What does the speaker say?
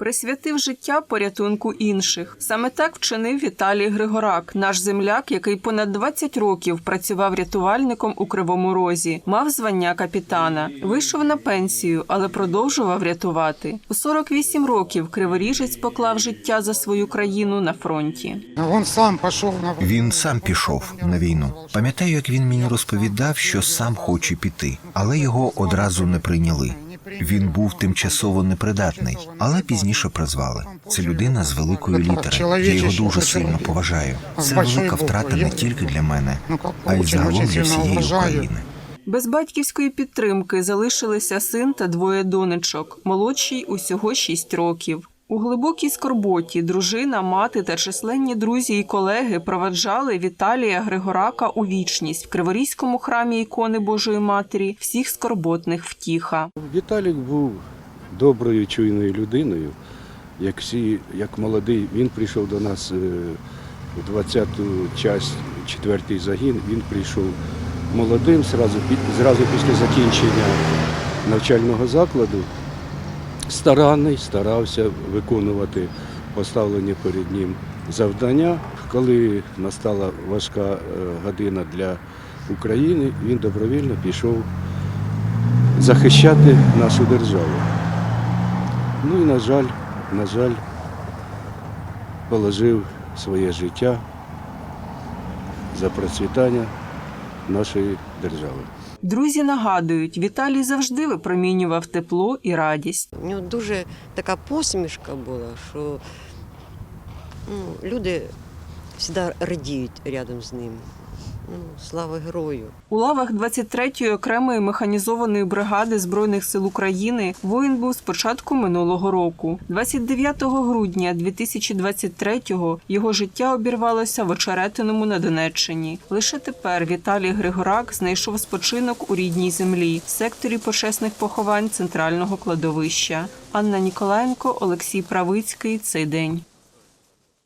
Присвятив життя порятунку інших. Саме так вчинив Віталій Григорак, наш земляк, який понад 20 років працював рятувальником у Кривому Розі, мав звання капітана. Вийшов на пенсію, але продовжував рятувати. У 48 років криворіжець поклав життя за свою країну на фронті. Он сам пошел на Він сам пішов на війну. Пам'ятаю, як він мені розповідав, що сам хоче піти, але його одразу не прийняли. Він був тимчасово непридатний, але пізніше призвали. Це людина з великої літери. Я його дуже сильно поважаю. Це велика втрата не тільки для мене, а й загалом для всієї України. Без батьківської підтримки залишилися син та двоє донечок, молодшій усього 6 років. У глибокій скорботі дружина, мати та численні друзі і колеги проведжали Віталія Григорака у вічність в Криворізькому храмі ікони Божої Матері всіх скорботних втіха. Віталік був доброю, чуйною людиною. Як всі, як молодий, він прийшов до нас е, у 20-ту часть, 4-й загін. Він прийшов молодим, зразу, зразу після закінчення навчального закладу. Старанний, старався виконувати поставлені перед ним завдання. Коли настала важка е, година для України, він добровільно пішов захищати нашу державу. Ну і, на жаль, на жаль, положив своє життя за процвітання нашої держави. Друзі нагадують, Віталій завжди випромінював тепло і радість. У нього дуже така посмішка була, що ну, люди завжди радіють рядом з ним. Ну, слава герою! У лавах 23-ї окремої механізованої бригади Збройних сил України воїн був з початку минулого року. 29 грудня 2023-го його життя обірвалося в Очеретиному на Донеччині. Лише тепер Віталій Григорак знайшов спочинок у рідній землі, в секторі почесних поховань центрального кладовища. Анна Ніколаєнко, Олексій Правицький. Цей день.